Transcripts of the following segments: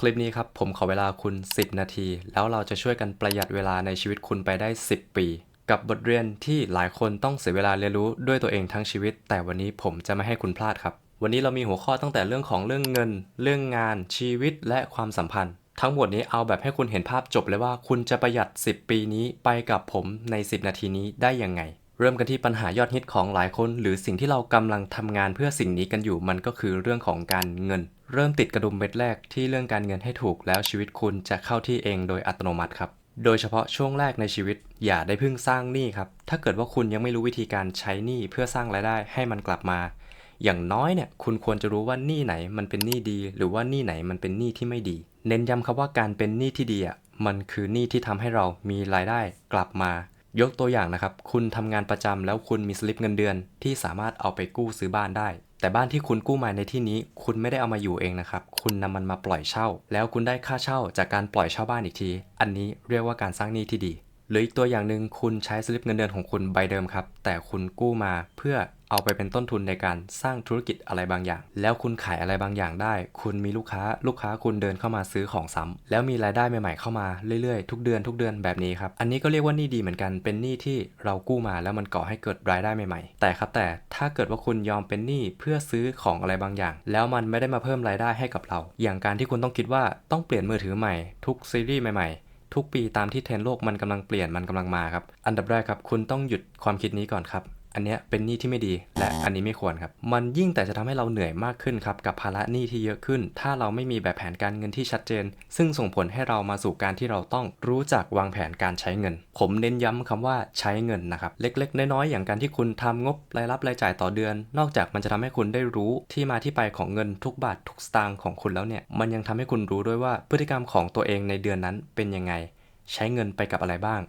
คลิปนี้ครับผมขอเวลาคุณ 10 นาที แล้วเราจะช่วยกันประหยัดเวลาในชีวิตคุณไปได้ 10 ปี กับบทเรียนที่หลายคนต้องเสียเวลาเรียนรู้ด้วยตัวเองทั้งชีวิต แต่วันนี้ผมจะไม่ให้คุณพลาดครับ วันนี้เรามีหัวข้อตั้งแต่เรื่องของเรื่องเงิน เรื่องงาน ชีวิตและความสัมพันธ์ ทั้งหมดนี้เอาแบบให้คุณเห็นภาพจบเลยว่าคุณจะประหยัด 10 ปีนี้ไปกับผมใน 10 นาทีนี้ได้ยังไง เริ่มกันที่ปัญหายอดฮิตของหลายคน หรือสิ่งที่เรากำลังทำงานเพื่อสิ่งนี้กันอยู่มันก็คือเรื่องของการเงิน เริ่มติดกระดุมเม็ดแรกที่เรื่องการเงินให้ถูกแล้วชีวิตคุณจะเข้าที่เองโดยอัตโนมัติครับ โดยเฉพาะช่วงแรกในชีวิต อย่าได้เพิ่งสร้างหนี้ครับ ถ้าเกิดว่าคุณยังไม่รู้วิธีการใช้หนี้เพื่อสร้างรายได้ให้มันกลับมา อย่างน้อยเนี่ยคุณควรจะรู้ว่าหนี้ไหนมันเป็นหนี้ดี หรือว่าหนี้ไหนมันเป็นหนี้ที่ไม่ดี เน้นย้ำครับว่าการเป็นหนี้ที่ดีอะมันคือหนี้ที่ทำให้เรามีรายได้กลับมา ยกตัวอย่างนะครับ คุณทำงานประจำแล้วคุณมีสลิปเงินเดือนที่สามารถเอาไปกู้ซื้อบ้านได้ แต่บ้านที่คุณกู้มาในที่นี้ คุณไม่ได้เอามาอยู่เองนะครับ คุณนำมันมาปล่อยเช่า แล้วคุณได้ค่าเช่าจากการปล่อยเช่าบ้านอีกที อันนี้เรียกว่าการสร้างหนี้ที่ดี หรืออีกตัวอย่างหนึ่งคุณใช้สลิปเงินเดือนของคุณใบเดิมครับ แต่คุณกู้มาเพื่อเอาไปเป็นต้นทุนในการสร้างธุรกิจอะไรบางอย่าง แล้วคุณขายอะไรบางอย่างได้ คุณมีลูกค้า ลูกค้าคุณเดินเข้ามาซื้อของซ้ำแล้วมีรายได้ใหม่ๆเข้ามาเรื่อยๆ ทุกเดือนทุกเดือนแบบนี้ครับ อันนี้ก็เรียกว่านี้ดีเหมือนกัน เป็นหนี้ที่เรากู้มาแล้วมันก่อให้เกิดรายได้ใหม่ๆ แต่ครับแต่ถ้าเกิดว่าคุณยอมเป็นหนี้เพื่อซื้อของอะไรบางอย่าง แล้วมันไม่ได้มาเพิ่มรายได้ให้กับเรา อย่างการที่คุณต้องคิดว่าต้องเปลี่ยนมือถือใหม่ ทุกซีรีส์ใหม่ๆ ทุกปีตามที่เทรนด์โลกมันกำลังเปลี่ยนมันกำลังมาครับ อันดับแรกครับ คุณต้องหยุดความคิดนี้ก่อนครับ อันเนี้ยเป็นหนี้ที่ไม่ดี และอันนี้ไม่ควรครับ มันยิ่งแต่จะทำให้เราเหนื่อยมากขึ้นครับกับภาระหนี้ที่เยอะขึ้น ถ้าเราไม่มีแบบแผนการเงินที่ชัดเจน ซึ่งส่งผลให้เรามาสู่การที่เราต้องรู้จักวางแผนการใช้เงิน ผมเน้นย้ำคำว่าใช้เงินนะครับ เล็ก ๆ น้อยๆอย่างการที่คุณทำงบรายรับรายจ่ายต่อเดือน นอกจากมันจะทำให้คุณได้รู้ที่มาที่ไปของเงินทุกบาททุกสตางค์ของคุณแล้วเนี่ย มันยังทำให้คุณรู้ด้วยว่าพฤติกรรมของตัวเองในเดือนนั้นเป็นยังไง ใช้เงินไปกับอะไรบ้าง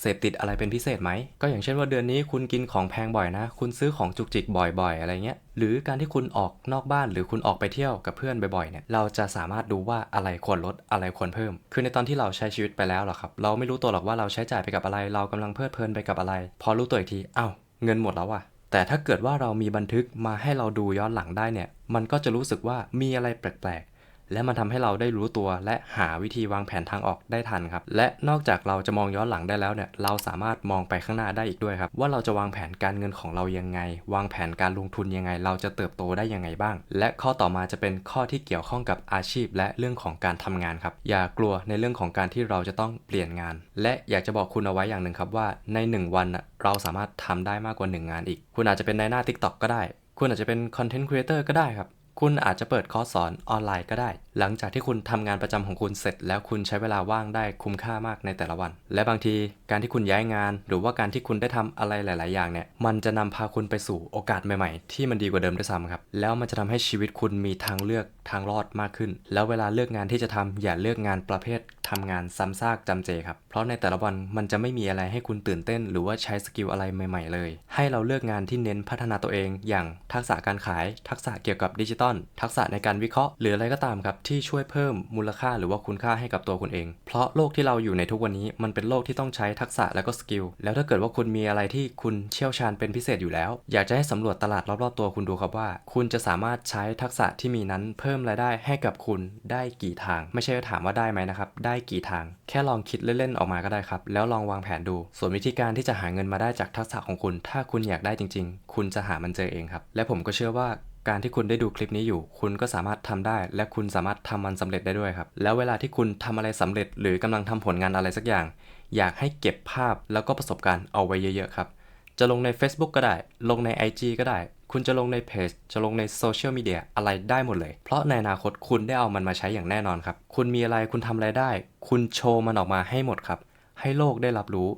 เสพติดอะไรเป็นพิเศษไหม ก็อย่างเช่นว่าเดือนนี้คุณกินของแพงบ่อยนะ คุณซื้อของจุกจิกบ่อยๆ อะไรเงี้ย หรือการที่คุณออกนอกบ้านหรือคุณออกไปเที่ยวกับเพื่อนบ่อยๆ เนี่ย เราจะสามารถดูว่าอะไรควรลดอะไรควรเพิ่ม คือในตอนที่เราใช้ชีวิตไปแล้วหรอครับ เราไม่รู้ตัวหรอกว่าเราใช้จ่ายไปกับอะไร เรากำลังเพลิดเพลินไปกับอะไร พอรู้ตัวอีกทีอ้าวเงินหมดแล้วว่ะแต่ถ้าเกิดว่าเรามีบันทึกมาให้เราดูย้อนหลังได้เนี่ย มันก็จะรู้สึกว่ามีอะไรแปลกๆ และมันทำให้เราได้รู้ตัวและหาวิธีวางแผนทางออกได้ทันครับ และนอกจากเราจะมองย้อนหลังได้แล้วเนี่ย เราสามารถมองไปข้างหน้าได้อีกด้วยครับ ว่าเราจะวางแผนการเงินของเรายังไง วางแผนการลงทุนยังไง เราจะเติบโตได้ยังไงบ้าง และข้อต่อมาจะเป็นข้อที่เกี่ยวข้องกับอาชีพ และเรื่องของการทำงานครับ อย่ากลัวในเรื่องของการที่เราจะต้องเปลี่ยนงาน และอยากจะบอกคุณเอาไว้อย่างหนึ่งครับว่าในหนึ่งวันเราสามารถทำได้มากกว่าหนึ่งงานอีก คุณอาจจะเป็นในหน้า TikTok ก็ได้ คุณอาจจะเป็นคอนเทนต์ครีเอเตอร์ก็ได้ครับ คุณอาจจะเปิดคอร์สสอนออนไลน์ก็ได้ หลังจากที่คุณทำงานประจำของคุณเสร็จ แล้วคุณใช้เวลาว่างได้คุ้มค่ามากในแต่ละวัน และบางทีการที่คุณย้ายงาน หรือว่าการที่คุณได้ทำอะไรหลาย ๆ อย่างเนี่ย มันจะนำพาคุณไปสู่โอกาสใหม่ ๆ ที่มันดีกว่าเดิมด้วยซ้ำครับ แล้วมันจะทำให้ชีวิตคุณมีทางเลือก ทางรอดมากขึ้น แล้วเวลาเลือกงานที่จะทำอย่าเลือกงานประเภททำงานซ้ำซากจำเจครับ เพราะในแต่ละวันมันจะไม่มีอะไรให้คุณตื่นเต้น หรือว่าใช้สกิลอะไรใหม่ ๆ เลย ให้เราเลือกงานที่เน้นพัฒนาตัวเอง อย่างทักษะการขาย ทักษะเกี่ยวกับดิจิตอล ทักษะในการวิเคราะห์ หรืออะไรก็ตามครับที่ช่วยเพิ่มมูลค่าหรือว่าคุณค่าให้กับตัวคุณเอง เพราะโลกที่เราอยู่ในทุกวันนี้มันเป็นโลกที่ต้องใช้ทักษะและก็สกิล แล้วถ้าเกิดว่าคุณมีอะไรที่คุณเชี่ยวชาญเป็นพิเศษอยู่แล้ว อยากจะให้สำรวจตลาดรอบๆตัวคุณดูครับว่า คุณจะสามารถใช้ทักษะที่มีนั้นเพิ่มมรายได้ให้กับคุณได้กี่ทาง ไม่ใช่ถามว่าได้ไหมนะครับ ได้กี่ทาง แค่ลองคิดเล่นๆออกมาก็ได้ครับ แล้วลองวางแผนดู ส่วนวิธีการที่จะหาเงินมาได้จากทักษะของคุณ ถ้าคุณอยากได้จริง ๆ คุณจะหามันเจอเองครับ และผมก็เชื่อว่าการที่คุณได้ดูคลิปนี้อยู่ คุณก็สามารถทำได้ และคุณสามารถทำมันสำเร็จได้ด้วยครับ แล้วเวลาที่คุณทำอะไรสำเร็จ หรือกำลังทำผลงานอะไรสักอย่าง อยากให้เก็บภาพแล้วก็ประสบการณ์เอาไว้เยอะๆครับ จะลงใน Facebook ก็ได้ ลงใน IG ก็ได้ คุณจะลงในเพจ จะลงในโซเชียลมีเดียอะไรได้หมดเลย เพราะในอนาคตคุณได้เอามันมาใช้อย่างแน่นอนครับ คุณมีอะไรคุณทำอะไรได้ คุณโชว์มันออกมาให้หมดครับ ให้โลกได้รับรู้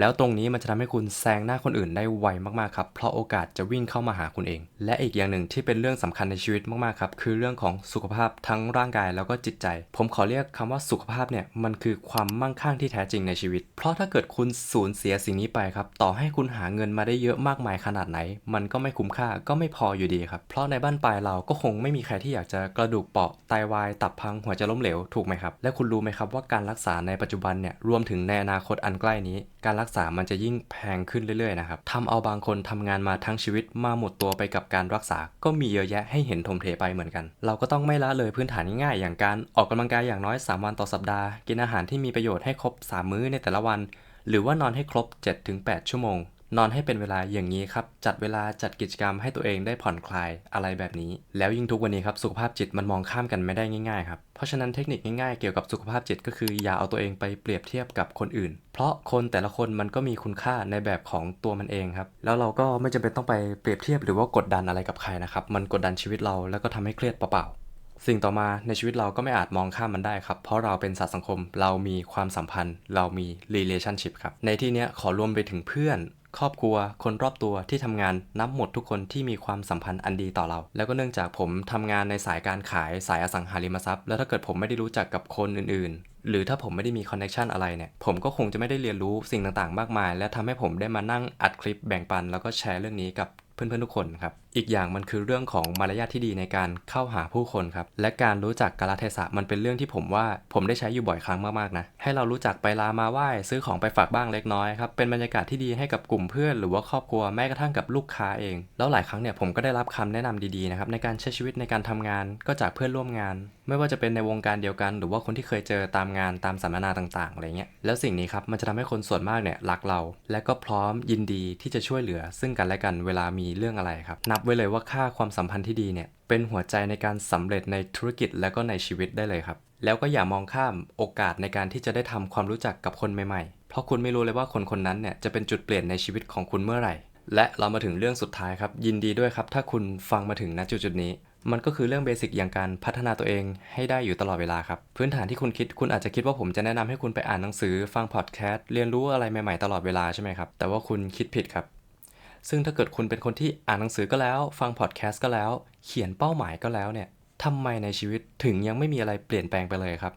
แล้วตรงนี้มันจะทำให้คุณแซงหน้าคนอื่นได้ไวมากๆครับเพราะโอกาสจะวิ่งเข้ามาหาคุณเอง และอีกอย่างหนึ่งที่เป็นเรื่องสำคัญในชีวิตมากๆครับคือเรื่องของสุขภาพทั้งร่างกายแล้วก็จิตใจ ผมขอเรียกคำว่าสุขภาพเนี่ยมันคือความมั่งคั่งที่แท้จริงในชีวิต เพราะถ้าเกิดคุณสูญเสียสิ่งนี้ไปครับต่อให้คุณหาเงินมาได้เยอะมากมายขนาดไหน มันก็ไม่คุ้มค่าก็ไม่พออยู่ดีครับเพราะในบ้านปลายเราก็คงไม่มีใครที่อยากจะกระดูกเปราะไตวายตับพังหัวใจล้มเหลวถูกไหมครับและคุณรู้ไหมครับว่าการรักษาในปัจจุบันเนี่ยรวมถึงในอนาคตอันใกล้นี้ การรักษามันจะยิ่งแพงขึ้นเรื่อยๆนะครับทำเอาบางคนทำงานมาทั้งชีวิตมาหมดตัวไปกับการรักษา ก็มีเยอะแยะให้เห็นทมเทไปเหมือนกัน เราก็ต้องไม่ละเลยพื้นฐานง่ายๆ อย่างการออกกำลังกายอย่างน้อย 3 วันต่อสัปดาห์ กินอาหารที่มีประโยชน์ให้ครบ 3 มื้อในแต่ละวัน หรือว่านอนให้ครบ 7-8 ชั่วโมง นอนให้เป็นเวลาอย่างนี้ครับ จัดเวลาจัดกิจกรรมให้ตัวเองได้ผ่อนคลายอะไรแบบนี้ แล้วยิ่งทุกวันนี้ครับสุขภาพจิตมันมองข้ามกันไม่ได้ง่ายๆครับ เพราะฉะนั้นเทคนิคง่ายๆเกี่ยวกับสุขภาพจิตก็คืออย่าเอาตัวเองไปเปรียบเทียบกับคนอื่น เพราะคนแต่ละคนมันก็มีคุณค่าในแบบของตัวมันเองครับ แล้วเราก็ไม่จำเป็นต้องไปเปรียบเทียบหรือว่ากดดันอะไรกับใครนะครับ มันกดดันชีวิตเราแล้วก็ทำให้เครียดเปล่าๆสิ่งต่อมาในชีวิตเราก็ไม่อาจมองข้ามมันได้ครับ เพราะเราเป็นสัตว์สังคม เรามีความสัมพันธ์ เรามี relationship ครับ ในที่นี้ขอรวมไปถึงเพื่อนครอบครัว คนรอบตัวที่ทำงานนับหมดทุกคนที่มีความสัมพันธ์อันดีต่อเรา แล้วก็เนื่องจากผมทำงานในสายการขายสายอสังหาริมทรัพย์ แล้วถ้าเกิดผมไม่ได้รู้จักกับคนอื่นๆ หรือถ้าผมไม่ได้มีคอนเนคชันอะไรเนี่ย ผมก็คงจะไม่ได้เรียนรู้สิ่งต่างๆ มากมาย และทำให้ผมได้มานั่งอัดคลิปแบ่งปัน แล้วก็แชร์เรื่องนี้กับเพื่อนๆทุกคนครับ อีกอย่างมันคือเรื่องของมารยาทที่ดีในการเข้าหาผู้คนครับ และการรู้จักกาลเทศะมันเป็นเรื่องที่ผมว่าผมได้ใช้อยู่บ่อยครั้งมากๆนะ ให้เรารู้จักไปลามาไหว้ซื้อของไปฝากบ้างเล็กน้อยครับ เป็นบรรยากาศที่ดีให้กับกลุ่มเพื่อนหรือว่าครอบครัวแม้กระทั่งกับลูกค้าเอง แล้วหลายครั้งเนี่ยผมก็ได้รับคำแนะนำดีๆนะครับในการใช้ชีวิตในการทำงานก็จากเพื่อนร่วมงาน ไม่ว่าจะเป็นในวงการเดียวกัน หรือว่าคนที่เคยเจอตามงานตามสัมมนาต่างๆอะไรเงี้ย แล้วสิ่งนี้ครับมันจะทำให้คนส่วนมากเนี่ยรักเรา และก็พร้อมยินดีที่จะช่วยเหลือ ซึ่งกันและกันเวลามีเรื่องอะไรครับนับไว้เลยว่าค่าความสัมพันธ์ที่ดีเนี่ยเป็นหัวใจในการสำเร็จในธุรกิจและก็ในชีวิตได้เลยครับ แล้วก็อย่ามองข้ามโอกาสในการที่จะได้ทำความรู้จักกับคนใหม่ๆ เพราะคุณไม่รู้เลยว่าคนคนนั้นเนี่ยจะเป็นจุดเปลี่ยนในชีวิตของคุณเมื่อไหร่ และเรามาถึงเรื่องสุดท้ายครับ ยินดีด้วยครับ ถ้าคุณฟังมาถึงณจุดจุดนี้ มันก็คือเรื่องเบสิกอย่างการพัฒนาตัวเองให้ได้อยู่ตลอดเวลาครับ พื้นฐานที่คุณคิดคุณอาจจะคิดว่าผมจะแนะนำให้คุณไปอ่านหนังสือ ฟังพอดแคสต์เรียนรู้อะไรใหม่ๆตลอดเวลาใช่ไหมครับแต่ว่าคุณคิดผิดครับ ซึ่งถ้าเกิดคุณเป็นคนที่อ่านหนังสือก็แล้ว ฟังพอดแคสต์ก็แล้ว เขียนเป้าหมายก็แล้วเนี่ยทำไมในชีวิตถึงยังไม่มีอะไรเปลี่ยนแปลงไปเลยครับ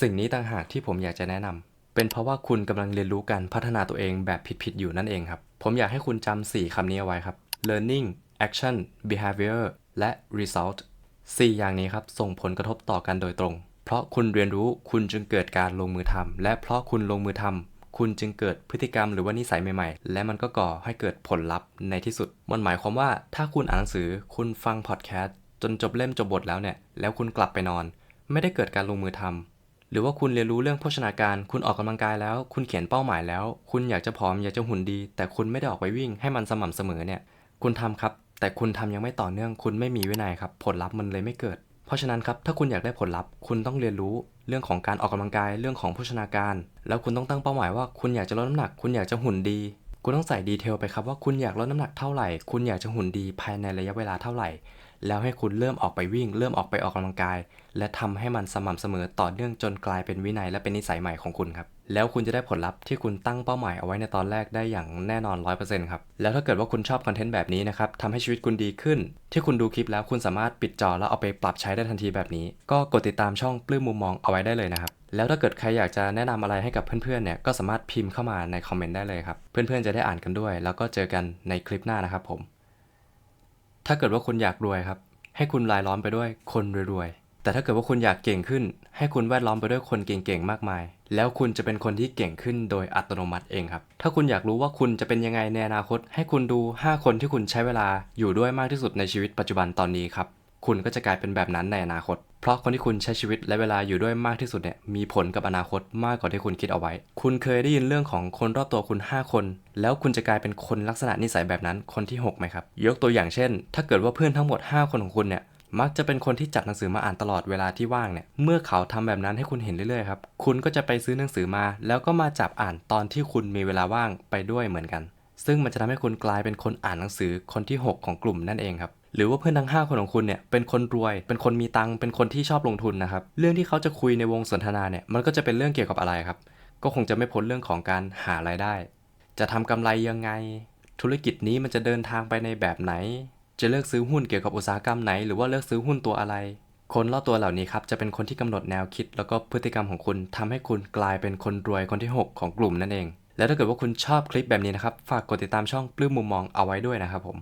สิ่งนี้ต่างหากที่ผมอยากจะแนะนำเป็นเพราะว่าคุณกำลังเรียนรู้การพัฒนาตัวเองแบบผิดๆอยู่นั่นเองครับ ผมอยากให้คุณจำ4คำนี้เอาไว้ครับ learning action behavior และ result 4 อย่างนี้ครับ ส่งผลกระทบต่อกันโดยตรง เพราะคุณเรียนรู้คุณจึงเกิดการลงมือทำและเพราะคุณลงมือทำ คุณจึงเกิดพฤติกรรมหรือว่านิสัยใหม่ๆ และมันก็ก่อให้เกิดผลลัพธ์ในที่สุด มันหมายความว่าถ้าคุณอ่านหนังสือ คุณฟังพอดแคสต์จนจบเล่มจบบทแล้วเนี่ย แล้วคุณกลับไปนอน ไม่ได้เกิดการลงมือทำหรือว่าคุณเรียนรู้เรื่องโภชนาการ คุณออกกำลังกายแล้ว คุณเขียนเป้าหมายแล้ว คุณอยากจะผอมอยากจะหุ่นดี แต่คุณไม่ได้ออกไปวิ่งให้มันสม่ำเสมอเนี่ย คุณทำครับ แต่คุณทำยังไม่ต่อเนื่อง คุณไม่มีวินัยครับ ผลลัพธ์มันเลยไม่เกิด เพราะฉะนั้นครับ ถ้าคุณอยากได้ผลลัพธ์ คุณต้องเรียนรู้ เรื่องของการออกกำลังกายเรื่องของโภชนาการ แล้วคุณต้องตั้งเป้าหมายว่าคุณอยากจะลดน้ำหนัก คุณอยากจะหุ่นดี คุณต้องใส่ดีเทลไปครับว่าคุณอยากลดน้ำหนักเท่าไหร่ คุณอยากจะหุ่นดีภายในระยะเวลาเท่าไหร่ แล้วให้คุณเริ่มออกไปวิ่ง เริ่มออกไปออกกำลังกาย และทำให้มันสม่ำเสมอต่อเนื่องจนกลายเป็นวินัยและเป็นนิสัยใหม่ของคุณครับ แล้วคุณจะได้ผลลัพธ์ที่คุณตั้งเป้าหมายเอาไว้ในตอนแรกได้อย่างแน่นอน 100%ครับ แล้วถ้าเกิดว่าคุณชอบคอนเทนต์แบบนี้นะครับทำให้ชีวิตคุณดีขึ้น ที่คุณดูคลิปแล้วคุณสามารถปิดจอแล้วเอาไปปรับใช้ได้ทันทีแบบนี้ ก็กดติดตามช่องปลื้มมุมมองเอาไว้ได้เลยนะครับแล้วถ้าเกิดใครอยากจะแนะนำอะไรให้กับเพื่อนๆเนี่ยก็สามารถพิมพ์เข้ามาในคอมเมนต์ได้เลยครับเพื่อนๆจะได้อ่านกันด้วย แล้วก็เจอกันในคลิปหน้านะครับผม ถ้าเกิดว่าคุณอยากรวยครับให้คุณรายล้อมไปด้วยคนรวยๆแต่ถ้าเกิดว่าคุณอยากเก่งขึ้น ให้คุณแวดล้อมไปด้วยคนเก่งๆมากมาย แล้วคุณจะเป็นคนที่เก่งขึ้นโดยอัตโนมัติเองครับ ถ้าคุณอยากรู้ว่าคุณจะเป็นยังไงในอนาคต ให้คุณดู 5 คนที่คุณใช้เวลาอยู่ด้วยมากที่สุดในชีวิตปัจจุบันตอนนี้ครับ คุณก็จะกลายเป็นแบบนั้นในอนาคต เพราะคนที่คุณใช้ชีวิตและเวลาอยู่ด้วยมากที่สุดเนี่ย มีผลกับอนาคตมากกว่าที่คุณคิดเอาไว้ คุณเคยได้ยินเรื่องของคนรอบตัวคุณ 5 คน แล้วคุณจะกลายเป็นคนลักษณะนิสัยแบบนั้นคนที่ 6ไหมครับ ยกตัวอย่างเช่น ถ้าเกิดว่าเพื่อนทั้งหมด 5 คนของคุณเนี่ย มักจะเป็นคนที่จับหนังสือมาอ่านตลอดเวลาที่ว่างเนี่ย เมื่อเขาทำแบบนั้นให้คุณเห็นเรื่อยๆครับ คุณก็จะไปซื้อหนังสือมา แล้วก็มาจับอ่านตอนที่คุณมีเวลาว่างไปด้วยเหมือนกัน ซึ่งมันจะทำให้คุณกลายเป็นคนอ่านหนังสือคนที่ 6 ของกลุ่มนั่นเองครับ หรือว่าเพื่อนทั้ง 5 คนของคุณเนี่ย เป็นคนรวย เป็นคนมีตัง เป็นคนที่ชอบลงทุนนะครับ เรื่องที่เขาจะคุยในวงสนทนาเนี่ย มันก็จะเป็นเรื่องเกี่ยวกับอะไรครับ ก็คงจะไม่พ้นเรื่องของการหารายได้ จะทำกำไรยังไง ธุรกิจนี้มันจะเดินทางไปในแบบไหน จะเลือกซื้อหุ้นเกี่ยวกับอุตสาหกรรมไหน หรือว่าเลือกซื้อหุ้นตัวอะไร คนรอบตัวเหล่านี้ครับจะเป็นคนที่กำหนดแนวคิด แล้วก็พฤติกรรมของคุณทำให้คุณกลายเป็นคนรวยคนที่ 6 ของกลุ่มนั่นเอง แล้วถ้าเกิดว่าคุณชอบคลิปแบบนี้นะครับฝากกดติดตามช่องปลื้มมุมมองเอาไว้ด้วยนะครับผม